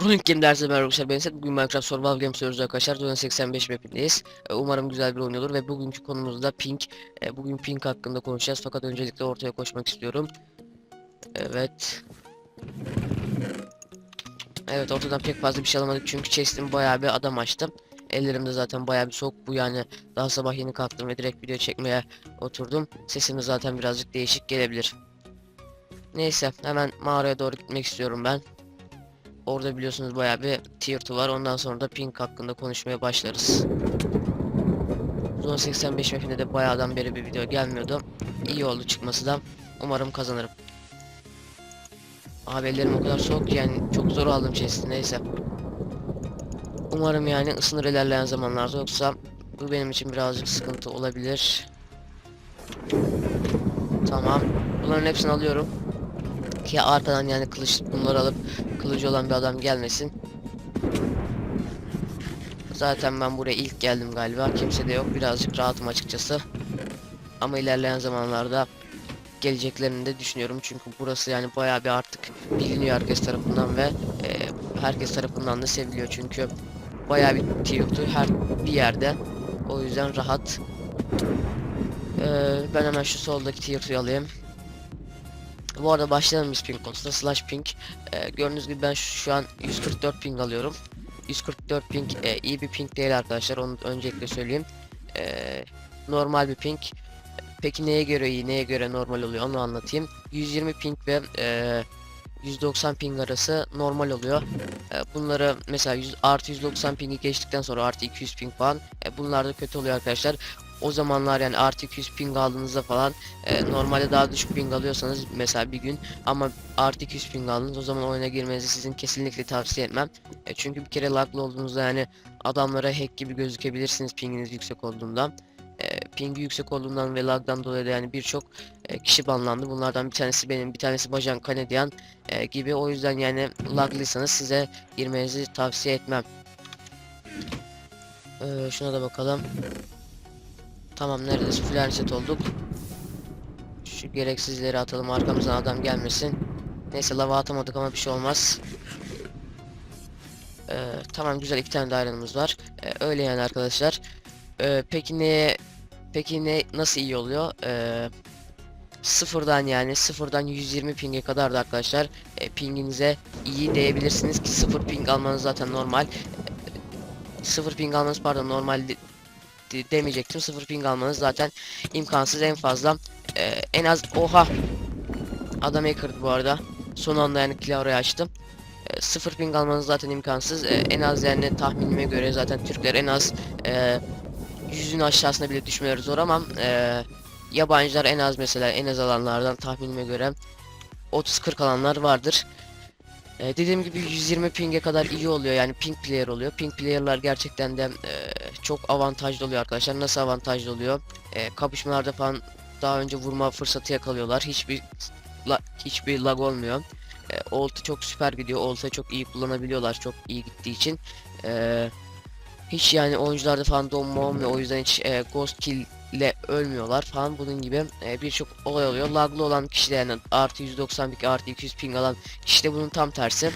Running Game dersi merhaba arkadaşlar ben Esat. Bugün Minecraft Survival Games oynuyoruz arkadaşlar. Zone 85 mapindeyiz. Ee, Umarım güzel bir oyun olur ve bugünkü konumuz da ping. Ee, Bugün ping hakkında konuşacağız fakat öncelikle ortaya koşmak istiyorum. Evet. Evet ortadan pek fazla bir şey alamadık çünkü chest'im bayağı bir adam açtım. Ellerimde zaten bayağı bir soğuk bu yani daha sabah yeni kalktım ve direkt video çekmeye oturdum. Sesim zaten birazcık değişik gelebilir. Neyse hemen mağaraya doğru gitmek istiyorum ben. Orada biliyorsunuz bayağı bir tier 2 var. Ondan sonra da ping hakkında konuşmaya başlarız. Zone 85 mapinde de bayağıdan beri bir video gelmiyordu. İyi oldu çıkması da. Umarım kazanırım. Abi ellerim o kadar soğuk ki yani çok zor aldım chest'i neyse. Umarım yani ısınır ilerleyen zamanlarda yoksa bu benim için birazcık sıkıntı olabilir. Tamam. Bunların hepsini alıyorum. Ki arkadan yani kılıç bunları alıp kılıcı olan bir adam gelmesin. Zaten ben buraya ilk geldim galiba. Kimse de yok. Birazcık rahatım açıkçası. Ama ilerleyen zamanlarda geleceklerini de düşünüyorum. Çünkü burası yani bayağı bir artık biliniyor herkes tarafından ve e, herkes tarafından da seviliyor. Çünkü bayağı bir tier her bir yerde. O yüzden rahat. Ee, ben hemen şu soldaki tier 2'yi alayım. Bu arada başlayalım biz ping konusunda. Slash ping. Ee, gördüğünüz gibi ben şu, an 144 ping alıyorum. 144 ping e, iyi bir ping değil arkadaşlar. Onu öncelikle söyleyeyim. Ee, normal bir ping. Peki neye göre iyi, neye göre normal oluyor onu anlatayım. 120 ping ve e, 190 ping arası normal oluyor. E, bunları mesela 100, artı 190 pingi geçtikten sonra artı 200 ping falan e, bunlar da kötü oluyor arkadaşlar. O zamanlar yani artı 200 ping aldığınızda falan e, normalde daha düşük ping alıyorsanız mesela bir gün ama artı 200 ping aldınız o zaman oyuna girmenizi sizin kesinlikle tavsiye etmem. E, çünkü bir kere laglı olduğunuzda yani adamlara hack gibi gözükebilirsiniz pinginiz yüksek olduğundan. E, pingi yüksek olduğundan ve lagdan dolayı da yani birçok e, kişi banlandı. Bunlardan bir tanesi benim, bir tanesi Bajan Kanadyan e, gibi. O yüzden yani laglıysanız size girmenizi tavsiye etmem. E, şuna da bakalım. Tamam neredeyse full reset olduk. Şu gereksizleri atalım arkamızdan adam gelmesin. Neyse lava atamadık ama bir şey olmaz. Ee, tamam güzel iki tane dairemiz var. Ee, öyle yani arkadaşlar. Ee, peki ne peki ne nasıl iyi oluyor? Ee, sıfırdan yani sıfırdan 120 pinge kadar da arkadaşlar e, pinginize iyi diyebilirsiniz ki sıfır ping almanız zaten normal. Ee, sıfır ping almanız pardon normal demeyecektim. Sıfır ping almanız zaten imkansız en fazla. Ee, en az oha adam kırdı bu arada. Son anda yani Claro'yu açtım. E, sıfır ping almanız zaten imkansız. E, en az yani tahminime göre zaten Türkler en az e, yüzün aşağısına bile düşmeleri zor ama e, yabancılar en az mesela en az alanlardan tahminime göre 30-40 alanlar vardır. E, dediğim gibi 120 ping'e kadar iyi oluyor yani ping player oluyor. Ping player'lar gerçekten de e, çok avantajlı oluyor arkadaşlar. Nasıl avantajlı oluyor? E, kapışmalarda falan daha önce vurma fırsatı yakalıyorlar. Hiçbir la, hiçbir lag olmuyor. E, Olta çok süper gidiyor. Olta çok iyi kullanabiliyorlar. Çok iyi gittiği için. E, hiç yani oyuncularda falan donma olmuyor. O yüzden hiç e, ghost kill ile ölmüyorlar falan bunun gibi e, birçok olay oluyor. Laglı olan kişiler yani artı 192 artı 200 ping alan işte bunun tam tersi.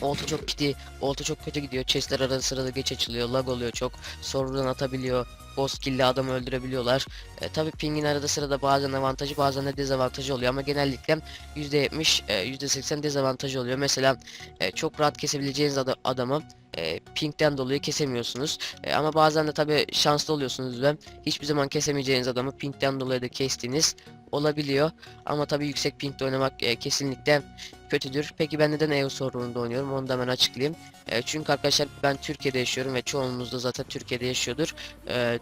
Olta çok gidiyor. Olta çok kötü gidiyor. Chestler arada sırada geç açılıyor. Lag oluyor çok. Server'dan atabiliyor. Ghost kill'le adamı öldürebiliyorlar. E, tabii pingin arada sırada bazen avantajı bazen de dezavantajı oluyor ama genellikle %70 e, %80 dezavantajı oluyor. Mesela e, çok rahat kesebileceğiniz ada- adamı e, pingden dolayı kesemiyorsunuz. E, ama bazen de tabii şanslı oluyorsunuz ve hiçbir zaman kesemeyeceğiniz adamı pingden dolayı da kestiğiniz olabiliyor. Ama tabii yüksek pingde oynamak e, kesinlikle kötüdür. Peki ben neden EU sorununda oynuyorum? Onu da hemen açıklayayım. E, çünkü arkadaşlar ben Türkiye'de yaşıyorum ve çoğunuz da zaten Türkiye'de yaşıyordur. E,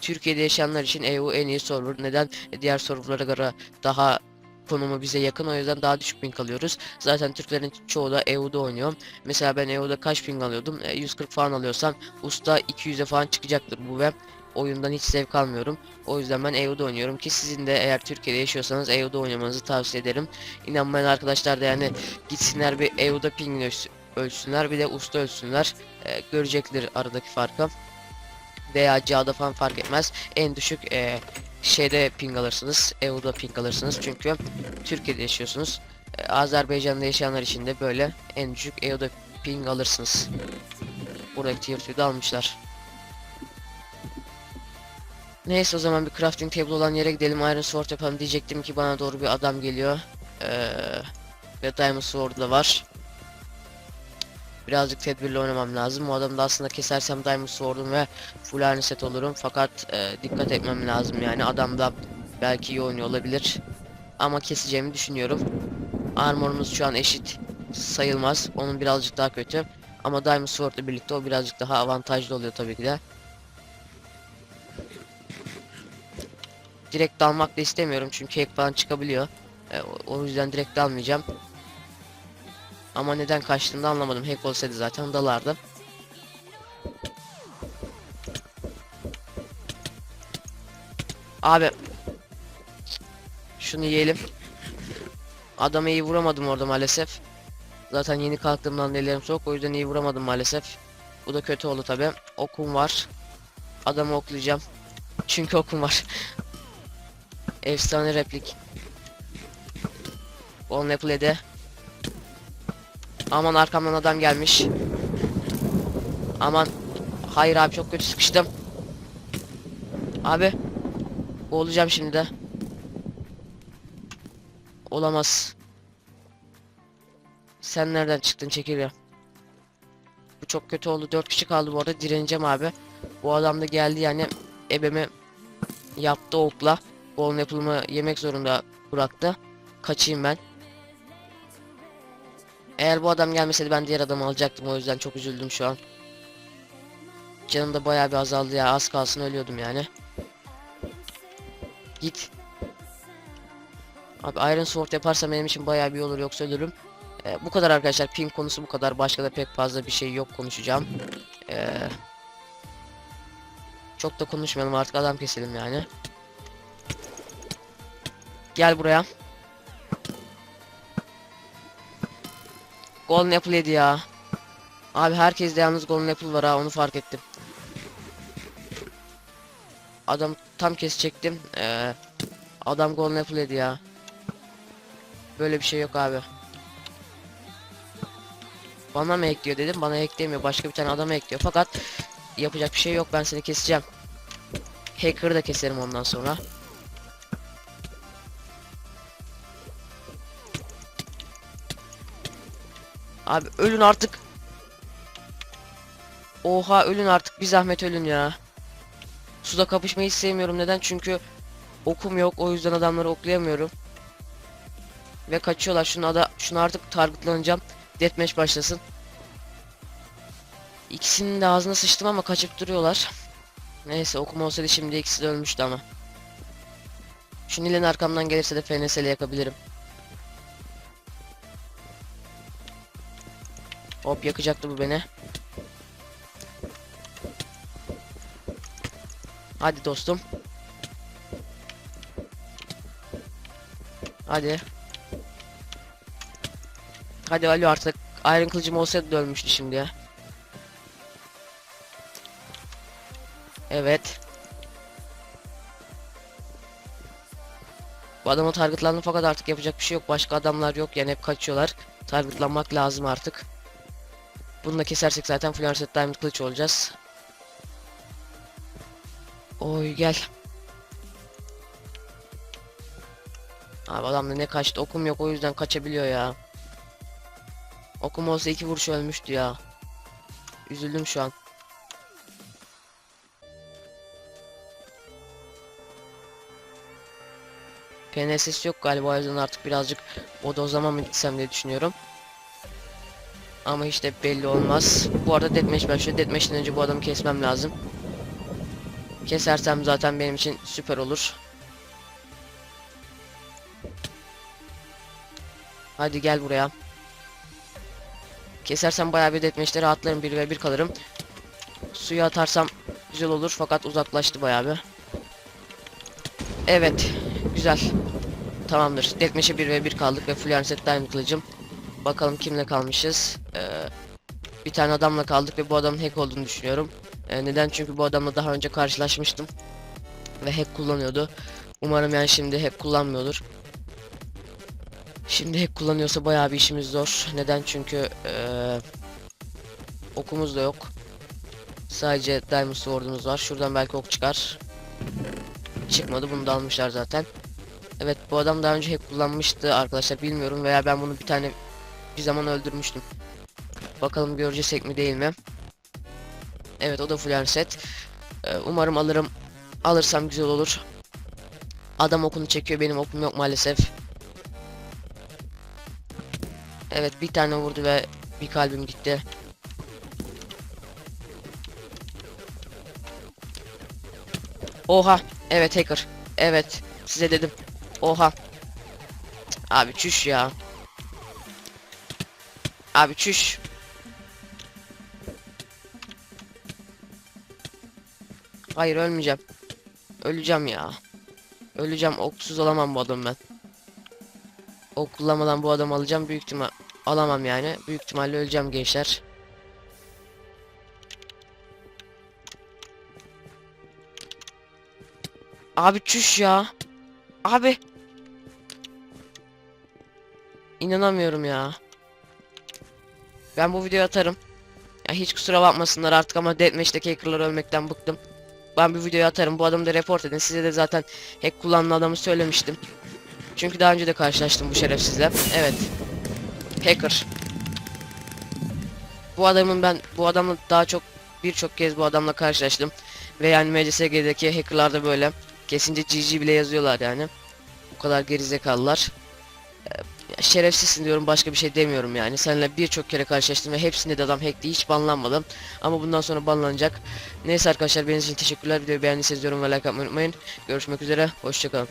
Türkiye'de yaşayanlar için EU en iyi server. Neden? E, diğer serverlara göre daha konumu bize yakın o yüzden daha düşük ping alıyoruz. Zaten Türklerin çoğu da EU'da oynuyor. Mesela ben EU'da kaç ping alıyordum? E, 140 falan alıyorsam usta 200'e falan çıkacaktır bu ve oyundan hiç zevk almıyorum. O yüzden ben EU'da oynuyorum ki sizin de eğer Türkiye'de yaşıyorsanız EU'da oynamanızı tavsiye ederim. İnanmayan arkadaşlar da yani gitsinler bir EU'da ping ölç- ölçsünler bir de usta ölçsünler. E, görecekler aradaki farkı. Veya C'da falan fark etmez. En düşük e, şeyde ping alırsınız. EU'da ping alırsınız çünkü Türkiye'de yaşıyorsunuz. e, Azerbaycan'da yaşayanlar için de böyle en düşük EO'da ping alırsınız. Buradaki tier 2'yi de almışlar. Neyse o zaman bir crafting table olan yere gidelim Iron Sword yapalım diyecektim ki bana doğru bir adam geliyor. Ee, ve Diamond Sword da var. Birazcık tedbirli oynamam lazım. O adamı da aslında kesersem Diamond Sword'um ve full iron set olurum. Fakat e, dikkat etmem lazım yani adam da belki iyi oynuyor olabilir. Ama keseceğimi düşünüyorum. Armorumuz şu an eşit sayılmaz. Onun birazcık daha kötü. Ama Diamond Sword birlikte o birazcık daha avantajlı oluyor tabii ki de. Direkt dalmak da istemiyorum çünkü hack falan çıkabiliyor. E, o yüzden direkt dalmayacağım. Ama neden kaçtığını anlamadım. Hack olsaydı zaten dalardım. Abi. Şunu yiyelim. Adamı iyi vuramadım orada maalesef. Zaten yeni kalktığımdan ellerim soğuk o yüzden iyi vuramadım maalesef. Bu da kötü oldu tabi. Okum var. Adamı oklayacağım. Çünkü okum var. Efsane replik. Golden Apple'e Aman arkamdan adam gelmiş. Aman. Hayır abi çok kötü sıkıştım. Abi. Boğulacağım şimdi de. Olamaz. Sen nereden çıktın çekil ya. Bu çok kötü oldu. 4 kişi kaldı bu arada. Direneceğim abi. Bu adam da geldi yani ebeme yaptı okla. Golden Apple'ımı yemek zorunda bıraktı. Kaçayım ben. Eğer bu adam gelmeseydi ben diğer adamı alacaktım o yüzden çok üzüldüm şu an. Canım da bayağı bir azaldı ya az kalsın ölüyordum yani. Git. Abi Iron Sword yaparsam benim için bayağı bir olur yoksa ölürüm. Ee, bu kadar arkadaşlar ping konusu bu kadar başka da pek fazla bir şey yok konuşacağım. Ee, çok da konuşmayalım artık adam keselim yani. Gel buraya. Golden Apple yedi ya. Abi herkeste yalnız Golden Apple var ha onu fark ettim. Adam tam kesecektim. Ee, adam Golden Apple yedi ya. Böyle bir şey yok abi. Bana mı ekliyor dedim bana eklemiyor başka bir tane adama ekliyor fakat yapacak bir şey yok ben seni keseceğim. Hacker'ı da keserim ondan sonra. Abi ölün artık. Oha ölün artık bir zahmet ölün ya. Suda kapışmayı sevmiyorum neden çünkü okum yok o yüzden adamları oklayamıyorum. Ve kaçıyorlar şunu ada şunu artık targetlanacağım. Deathmatch başlasın. İkisinin de ağzına sıçtım ama kaçıp duruyorlar. Neyse okum olsaydı şimdi ikisi de ölmüştü ama. Şu Nilen arkamdan gelirse de FNS'le yakabilirim. Hop yakacaktı bu beni. Hadi dostum. Hadi. Hadi Ali artık Iron kılıcım olsaydı ölmüştü şimdi ya. Evet. Bu adama targetlandım fakat artık yapacak bir şey yok. Başka adamlar yok yani hep kaçıyorlar. Targetlanmak lazım artık. Bunu da kesersek zaten Fluorescent Diamond kılıç olacağız. Oy gel. Abi adamda ne kaçtı okum yok o yüzden kaçabiliyor ya. Okum olsa iki vuruş ölmüştü ya. Üzüldüm şu an. PNSS yok galiba o yüzden artık birazcık bodozlama mı gitsem diye düşünüyorum. Ama hiç de belli olmaz. Bu arada deathmatch başlıyor. Deathmatch'ten önce bu adamı kesmem lazım. Kesersem zaten benim için süper olur. Hadi gel buraya. Kesersem bayağı bir deathmatch'te rahatlarım 1 ve 1 kalırım. Suya atarsam güzel olur fakat uzaklaştı bayağı bir. Evet. Güzel. Tamamdır. Deathmatch'e 1 ve 1 kaldık ve full set diamond kılıcım. Bakalım kimle kalmışız. Ee, bir tane adamla kaldık ve bu adamın hack olduğunu düşünüyorum. Ee, neden? Çünkü bu adamla daha önce karşılaşmıştım. Ve hack kullanıyordu. Umarım yani şimdi hack kullanmıyordur. Şimdi hack kullanıyorsa bayağı bir işimiz zor. Neden? Çünkü eee, okumuz da yok. Sadece Diamond Sword'umuz var. Şuradan belki ok çıkar. Çıkmadı. Bunu da almışlar zaten. Evet bu adam daha önce hack kullanmıştı arkadaşlar bilmiyorum veya ben bunu bir tane bir zaman öldürmüştüm. Bakalım görecek mi değil mi? Evet o da full set. Ee, umarım alırım. Alırsam güzel olur. Adam okunu çekiyor benim okum yok maalesef. Evet bir tane vurdu ve bir kalbim gitti. Oha evet hacker. Evet size dedim. Oha. Abi çüş ya. Abi çüş. Hayır ölmeyeceğim. Öleceğim ya. Öleceğim. Oksuz olamam bu adam ben. Ok kullanmadan bu adamı alacağım. Büyük ihtimal alamam yani. Büyük ihtimalle öleceğim gençler. Abi çüş ya. Abi. İnanamıyorum ya. Ben bu videoyu atarım. Ya hiç kusura bakmasınlar artık ama Deathmatch'teki hackerlar ölmekten bıktım. Ben bir videoyu atarım. Bu adamı da report edin. Size de zaten hack kullanan adamı söylemiştim. Çünkü daha önce de karşılaştım bu şerefsizle. Evet. Hacker. Bu adamın ben bu adamla daha çok birçok kez bu adamla karşılaştım. Ve yani MCSG'deki hackerlar da böyle. Kesince GG bile yazıyorlar yani. Bu kadar gerizekalılar. Şerefsizsin diyorum başka bir şey demiyorum yani. Seninle birçok kere karşılaştım ve hepsinde de adam hackti hiç banlanmadım. Ama bundan sonra banlanacak. Neyse arkadaşlar benim için teşekkürler. Videoyu beğendiyseniz yorum ve like atmayı unutmayın. Görüşmek üzere. Hoşçakalın.